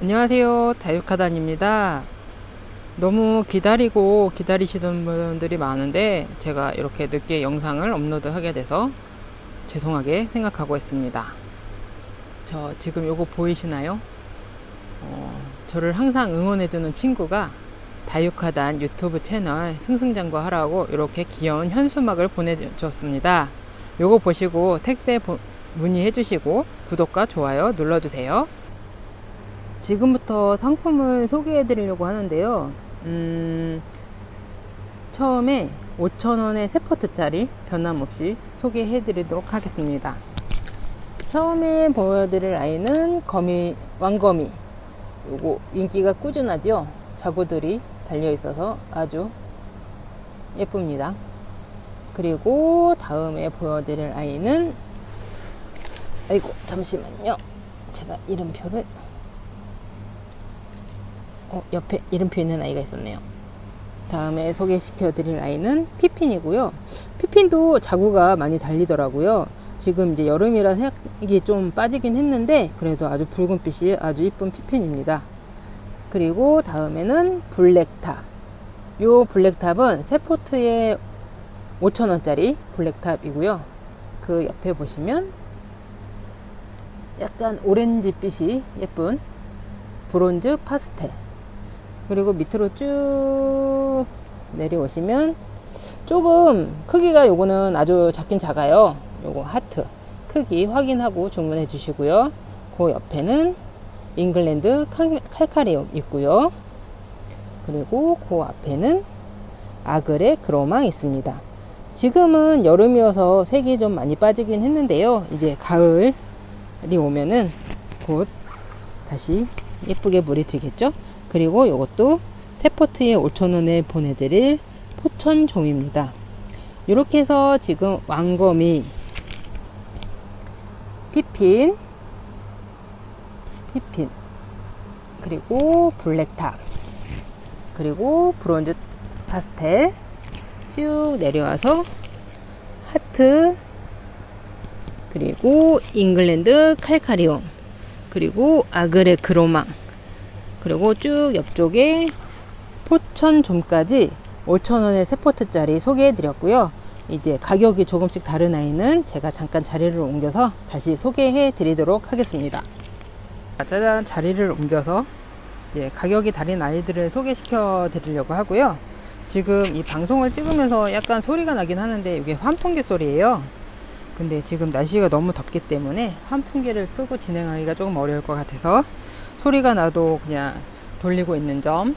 안녕하세요. 다육하단입니다. 너무 기다리고 기다리시던 분들이 많은데 제가 이렇게 늦게 영상을 업로드하게 돼서 죄송하게 생각하고 있습니다. 저 지금 요거 보이시나요? 어, 저를 항상 응원해주는 친구가 다육하단 유튜브 채널 승승장구하라고 이렇게 귀여운 현수막을 보내주셨습니다. 요거 보시고 택배 보- 문의해 주시고 구독과 좋아요 눌러주세요. 지금부터 상품을 소개해 드리려고 하는데요. 음, 처음에 5,000원의 세포트짜리 변함없이 소개해 드리도록 하겠습니다. 처음에 보여드릴 아이는 거미, 왕거미. 요거 인기가 꾸준하죠? 자구들이 달려 있어서 아주 예쁩니다. 그리고 다음에 보여드릴 아이는 아이고 잠시만요. 제가 이름표를 어, 옆에 이름표 있는 아이가 있었네요. 다음에 소개시켜 드릴 아이는 피핀이고요. 피핀도 자구가 많이 달리더라고요. 지금 이제 여름이라 색이 좀 빠지긴 했는데 그래도 아주 붉은빛이 아주 이쁜 피핀입니다. 그리고 다음에는 블랙탑. 요 블랙탑은 세포트에 5,000원짜리 블랙탑이고요. 그 옆에 보시면 약간 오렌지빛이 예쁜 브론즈 파스텔. 그리고 밑으로 쭉 내려오시면 조금 크기가 요거는 아주 작긴 작아요. 요거 하트 크기 확인하고 주문해 주시고요. 그 옆에는 잉글랜드 칼- 칼카리움 있고요. 그리고 그 앞에는 아그레 그로망 있습니다. 지금은 여름이어서 색이 좀 많이 빠지긴 했는데요. 이제 가을이 오면은 곧 다시 예쁘게 물이 들겠죠? 그리고 이것도 세포트에 5,000원에 보내드릴 포천종입니다. 이렇게 해서 지금 왕거미, 피핀, 피핀, 그리고 블랙탑, 그리고 브론즈 파스텔 쭉 내려와서 하트, 그리고 잉글랜드 칼카리움, 그리고 아그레 크로망, 그리고 쭉 옆쪽에 포천좀까지 5,000원의 세포트짜리 소개해 드렸고요. 이제 가격이 조금씩 다른 아이는 제가 잠깐 자리를 옮겨서 다시 소개해 드리도록 하겠습니다. 짜잔 자리를 옮겨서 이제 가격이 다른 아이들을 소개시켜 드리려고 하고요. 지금 이 방송을 찍으면서 약간 소리가 나긴 하는데 이게 환풍기 소리예요. 근데 지금 날씨가 너무 덥기 때문에 환풍기를 끄고 진행하기가 조금 어려울 것 같아서 소리가 나도 그냥 돌리고 있는 점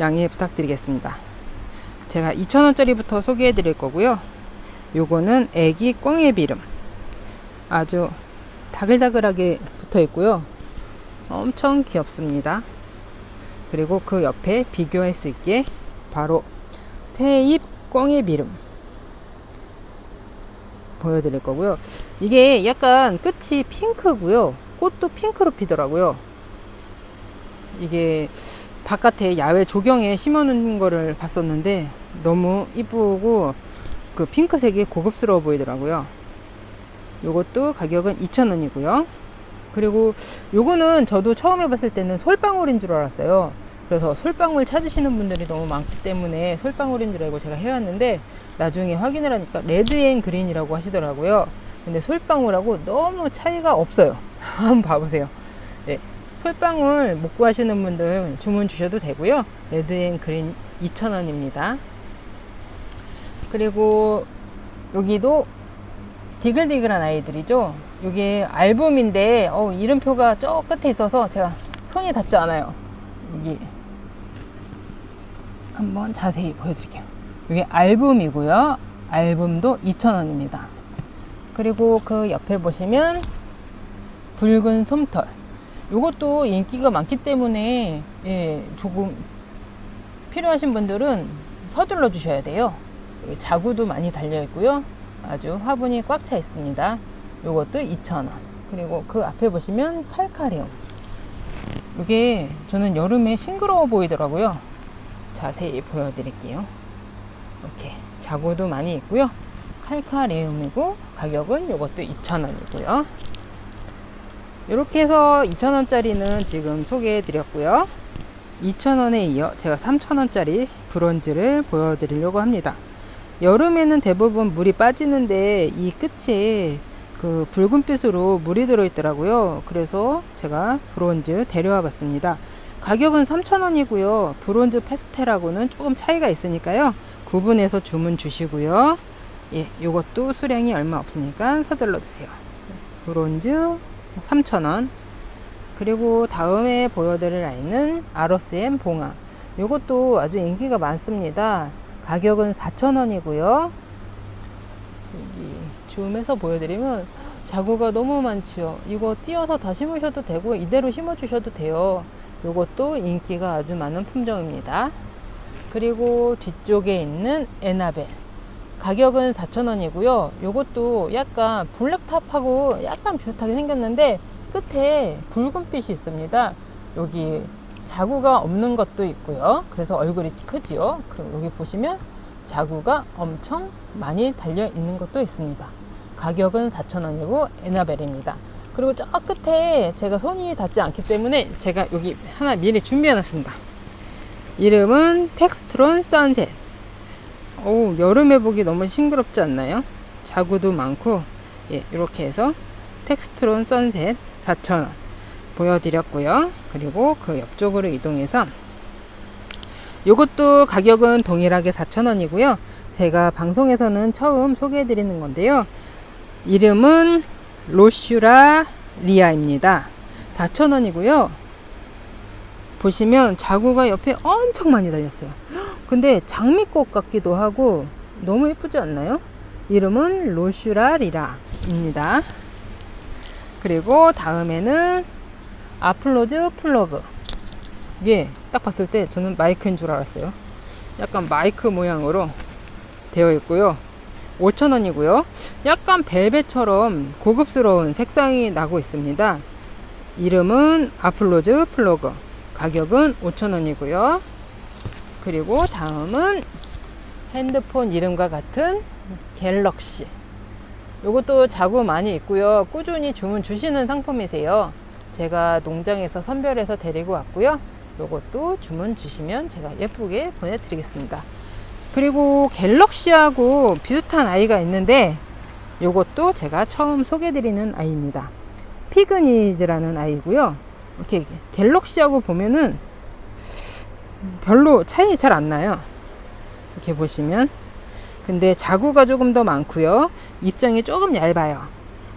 양해 부탁드리겠습니다. 제가 2,000원짜리부터 소개해 드릴 거고요. 요거는 애기 꽁의 비름. 아주 다글다글하게 붙어 있고요. 엄청 귀엽습니다. 그리고 그 옆에 비교할 수 있게 바로 새잎 꽁의 비름 보여드릴 거고요. 이게 약간 끝이 핑크고요. 꽃도 핑크로 피더라고요. 이게 바깥에 야외 조경에 심어놓은 거를 봤었는데 너무 이쁘고 그 핑크색이 고급스러워 보이더라고요. 요것도 가격은 2,000원이고요. 그리고 요거는 저도 처음 해봤을 때는 솔방울인 줄 알았어요. 그래서 솔방울 찾으시는 분들이 너무 많기 때문에 솔방울인 줄 알고 제가 해왔는데 나중에 확인을 하니까 레드 앤 그린이라고 하시더라고요. 근데 솔방울하고 너무 차이가 없어요. 한번 봐보세요. 네. 솔방울 못 구하시는 분들 주문 주셔도 되고요. 레드 앤 그린 2,000원입니다. 그리고 여기도 디글디글한 아이들이죠. 이게 앨범인데 어, 이름표가 저 끝에 있어서 제가 손이 닿지 않아요. 여기 한번 자세히 보여드릴게요. 이게 앨범이고요. 앨범도 2,000원입니다. 그리고 그 옆에 보시면 붉은 솜털. 이것도 인기가 많기 때문에 예, 조금 필요하신 분들은 서둘러 주셔야 돼요. 자구도 많이 달려 있고요. 아주 화분이 꽉 차 있습니다. 이것도 2,000원. 그리고 그 앞에 보시면 칼카리움. 이게 저는 여름에 싱그러워 보이더라고요. 자세히 보여드릴게요. 이렇게 자구도 많이 있고요. 칼카리움이고 가격은 이것도 2,000원이고요. 이렇게 해서 2,000원짜리는 지금 소개해 드렸고요. 2,000원에 이어 제가 3,000원짜리 브론즈를 보여드리려고 합니다. 여름에는 대부분 물이 빠지는데 이 끝에 그 붉은빛으로 물이 들어있더라고요. 그래서 제가 브론즈 데려와 봤습니다. 가격은 3,000원이고요. 브론즈 페스텔하고는 조금 차이가 있으니까요. 구분해서 주문 주시고요. 예, 요것도 수량이 얼마 없으니까 서둘러 주세요. 브론즈 3,000원. 그리고 다음에 보여드릴 아이는 아로스엠 봉화. 요것도 아주 인기가 많습니다. 가격은 4,000원이고요. 여기 줌해서 보여드리면 자구가 너무 많지요. 이거 띄어서 다 심으셔도 되고 이대로 심어 주셔도 돼요. 요것도 인기가 아주 많은 품종입니다. 그리고 뒤쪽에 있는 에나벨. 가격은 4,000원이고요. 요것도 약간 블랙탑하고 약간 비슷하게 생겼는데 끝에 붉은빛이 있습니다. 여기 자구가 없는 것도 있고요. 그래서 얼굴이 크지요. 그리고 여기 보시면 자구가 엄청 많이 달려 있는 것도 있습니다. 가격은 4,000원이고 에나벨입니다. 그리고 저 끝에 제가 손이 닿지 않기 때문에 제가 여기 하나 미리 준비해 놨습니다. 이름은 텍스트론 선셋. 오, 여름에 보기 너무 싱그럽지 않나요? 자구도 많고, 예, 이렇게 해서 텍스트론 선셋 4,000원 보여드렸고요. 그리고 그 옆쪽으로 이동해서 이것도 가격은 동일하게 4,000원이고요. 제가 방송에서는 처음 소개해드리는 건데요. 이름은 로슈라 리아입니다. 4,000원이고요. 보시면 자구가 옆에 엄청 많이 달렸어요. 근데 장미꽃 같기도 하고 너무 예쁘지 않나요? 이름은 로슈라 리라입니다. 그리고 다음에는 아플로즈 플러그. 이게 딱 봤을 때 저는 마이크인 줄 알았어요. 약간 마이크 모양으로 되어 있고요. 5,000원이고요. 약간 벨벳처럼 고급스러운 색상이 나고 있습니다. 이름은 아플로즈 플러그. 가격은 5,000원이고요. 그리고 다음은 핸드폰 이름과 같은 갤럭시. 이것도 자구 많이 있고요. 꾸준히 주문 주시는 상품이세요. 제가 농장에서 선별해서 데리고 왔고요. 이것도 주문 주시면 제가 예쁘게 보내드리겠습니다. 그리고 갤럭시하고 비슷한 아이가 있는데 이것도 제가 처음 소개드리는 아이입니다. 피그니즈라는 아이고요. 이렇게 갤럭시하고 보면은 별로 차이 잘 안 나요. 이렇게 보시면. 근데 자구가 조금 더 많고요. 입장이 조금 얇아요.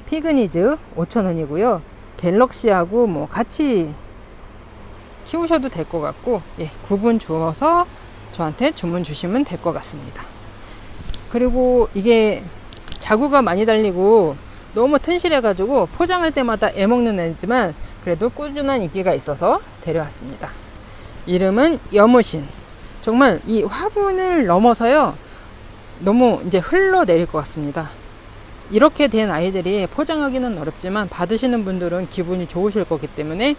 피그니즈 5,000원이고요. 갤럭시하고 뭐 같이 키우셔도 될 것 같고, 예, 구분 주어서 저한테 주문 주시면 될 것 같습니다. 그리고 이게 자구가 많이 달리고 너무 튼실해가지고 포장할 때마다 애먹는 애지만 그래도 꾸준한 인기가 있어서 데려왔습니다. 이름은 여무신. 정말 이 화분을 넘어서요. 너무 이제 흘러내릴 것 같습니다. 이렇게 된 아이들이 포장하기는 어렵지만 받으시는 분들은 기분이 좋으실 거기 때문에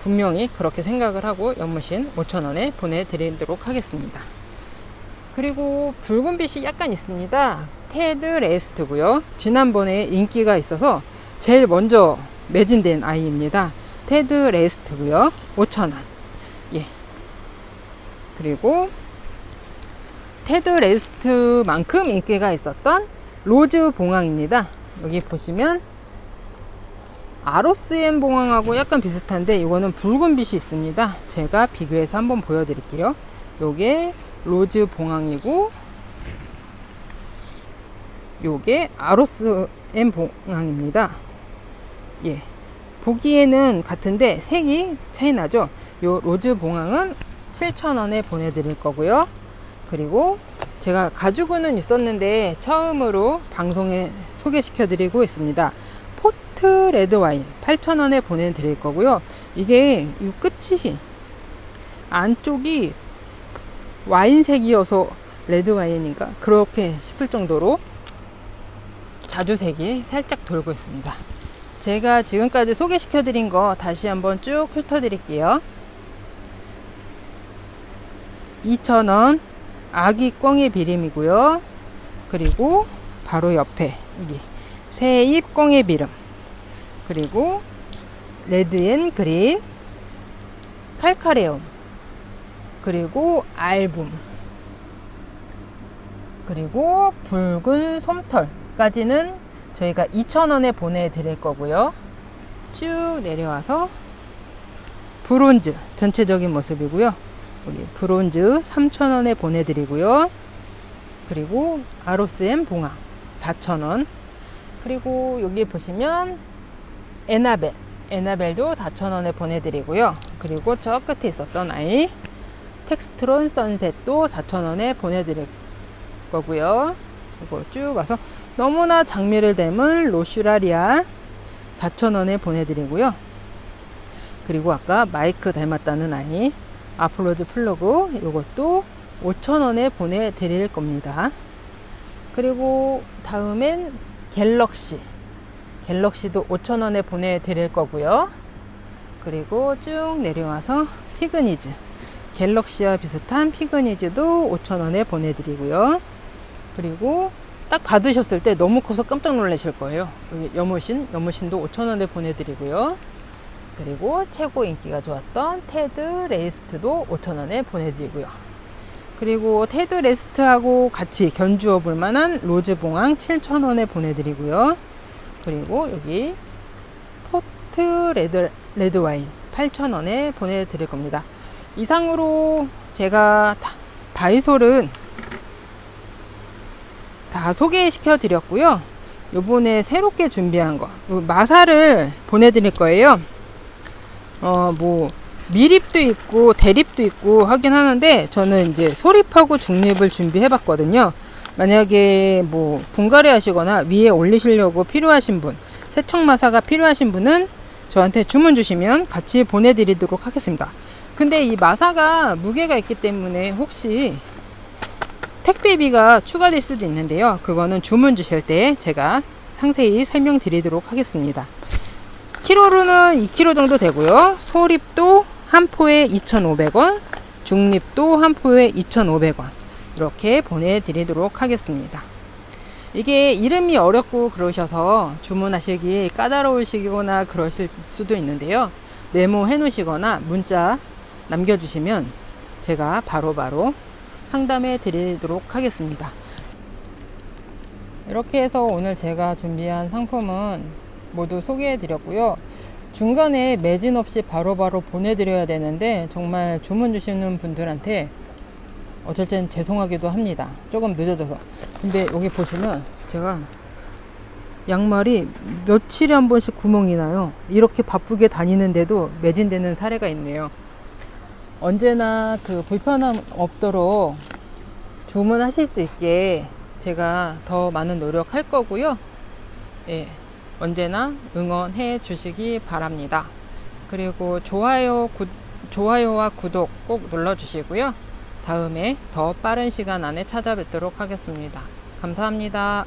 분명히 그렇게 생각을 하고 연무신 5,000원에 보내드리도록 하겠습니다. 그리고 붉은 빛이 약간 있습니다. 테드 레스트고요. 지난번에 인기가 있어서 제일 먼저 매진된 아이입니다. 테드 레스트고요. 5,000원. 예. 그리고 테드 레스트만큼 인기가 있었던 로즈 봉황입니다. 여기 보시면 아로스엠 봉황하고 약간 비슷한데 이거는 붉은 빛이 있습니다. 제가 비교해서 한번 보여드릴게요. 요게 로즈 봉황이고 요게 아로스엠 봉황입니다. 예. 보기에는 같은데 색이 차이 나죠. 요 로즈 봉황은 7,000원에 보내드릴 거고요. 그리고 제가 가지고는 있었는데 처음으로 방송에 소개시켜 드리고 있습니다. 포트 레드 와인 8,000원에 보내드릴 거고요. 이게 이 끝이 안쪽이 와인색이어서 레드 와인인가 그렇게 싶을 정도로 자주색이 살짝 돌고 있습니다. 제가 지금까지 소개시켜 드린 거 다시 한번 쭉 훑어 드릴게요. 2,000원 아기 꽁의 비rim이고요. 그리고 바로 옆에 여기 새잎 꽁의 비름. 그리고 레드 앤 그린, 칼카레온, 그리고 알붐, 그리고 붉은 솜털까지는 저희가 2,000원에 보내 드릴 거고요. 쭉 내려와서 브론즈 전체적인 모습이고요. 여기 브론즈 3,000원에 보내드리고요. 그리고 아로스엠 봉화 4,000원. 그리고 여기 보시면 에나벨 에나벨도 4,000원에 보내드리고요. 그리고 저 끝에 있었던 아이 텍스트론 선셋도 4,000원에 보내드릴 거고요. 이거 쭉 와서 너무나 장미를 닮은 로슈라리아 4,000원에 보내드리고요. 그리고 아까 마이크 닮았다는 아이 아플로즈 플러그 이것도 5,000원에 보내드릴 겁니다. 그리고 다음엔 갤럭시 갤럭시도 5,000원에 보내드릴 거고요. 그리고 쭉 내려와서 피그니즈 갤럭시와 비슷한 피그니즈도 5,000원에 보내드리고요. 그리고 딱 받으셨을 때 너무 커서 깜짝 놀라실 거예요. 여기 여무신, 여무신도 5,000원에 보내드리고요. 그리고 최고 인기가 좋았던 테드 레이스트도 5,000원에 보내드리고요. 그리고 테드 레스트하고 같이 견주어 볼 만한 로즈 봉황 7,000원에 보내드리고요. 그리고 여기 포트 레드, 레드 와인 8,000원에 보내드릴 겁니다. 이상으로 제가 다- 바이솔은 다 소개시켜 드렸고요. 요번에 새롭게 준비한 거, 요 마사를 보내드릴 거예요. 어, 뭐, 미립도 있고, 대립도 있고 하긴 하는데, 저는 이제 소립하고 중립을 준비해 봤거든요. 만약에 뭐, 분갈이 하시거나 위에 올리시려고 필요하신 분, 세척마사가 필요하신 분은 저한테 주문 주시면 같이 보내드리도록 하겠습니다. 근데 이 마사가 무게가 있기 때문에 혹시 택배비가 추가될 수도 있는데요. 그거는 주문 주실 때 제가 상세히 설명드리도록 하겠습니다. 키로로는 2kg 정도 되고요. 소립도 한 포에 2,500원, 중립도 한 포에 2,500원. 이렇게 보내드리도록 하겠습니다. 이게 이름이 어렵고 그러셔서 주문하시기 까다로우시거나 그러실 수도 있는데요. 메모해 놓으시거나 문자 남겨주시면 제가 바로바로 상담해 드리도록 하겠습니다. 이렇게 해서 오늘 제가 준비한 상품은 모두 소개해 드렸고요. 중간에 매진 없이 바로 바로 보내드려야 되는데 정말 주문 주시는 분들한테 어쩔 땐 죄송하기도 합니다. 조금 늦어져서. 근데 여기 보시면 제가 양말이 며칠에 한 번씩 구멍이 나요. 이렇게 바쁘게 다니는데도 매진되는 사례가 있네요. 언제나 그 불편함 없도록 주문하실 수 있게 제가 더 많은 노력할 거고요. 예, 언제나 응원해 주시기 바랍니다. 그리고 좋아요, 구, 좋아요와 구독 꼭 눌러 주시고요. 다음에 더 빠른 시간 안에 찾아뵙도록 하겠습니다. 감사합니다.